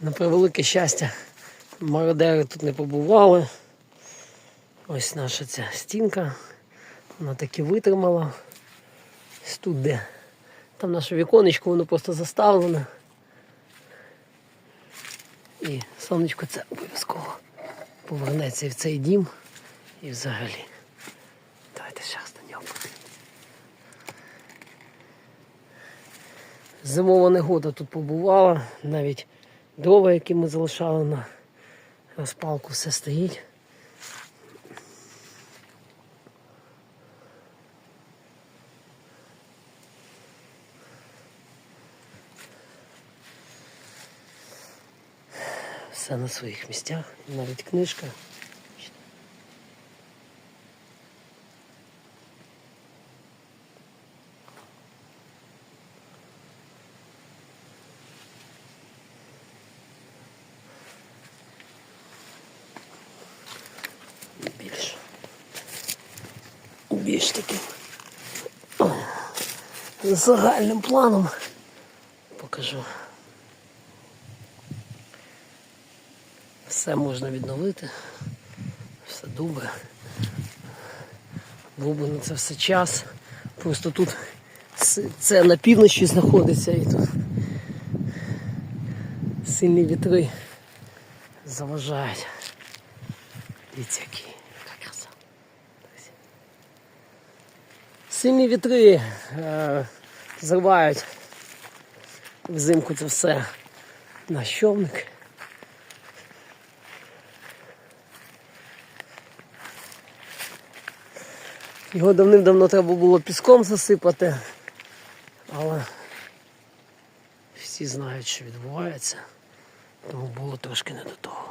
На превелике щастя, мародери тут не побували. Ось наша ця стінка. Вона таки витримала. Ось тут де. Там наше віконечко, воно просто заставлене. І сонечко це обов'язково повернеться і в цей дім і взагалі. Давайте ще раз на нього подивимося. Зимова негода тут побувала, навіть дрова, які ми залишали на розпалку, все стоїть. Все на своїх місцях, навіть книжка. Більш. Більш таким загальним планом покажу. Все можна відновити, все добре. Був на це все час. Просто тут це на півночі знаходиться і тут сильні вітри заважають. Дивіться, Сильні вітри е, зривають взимку це все на щовник. Його давним-давно треба було піском засипати, але всі знають, що відбувається, тому було трошки не до того.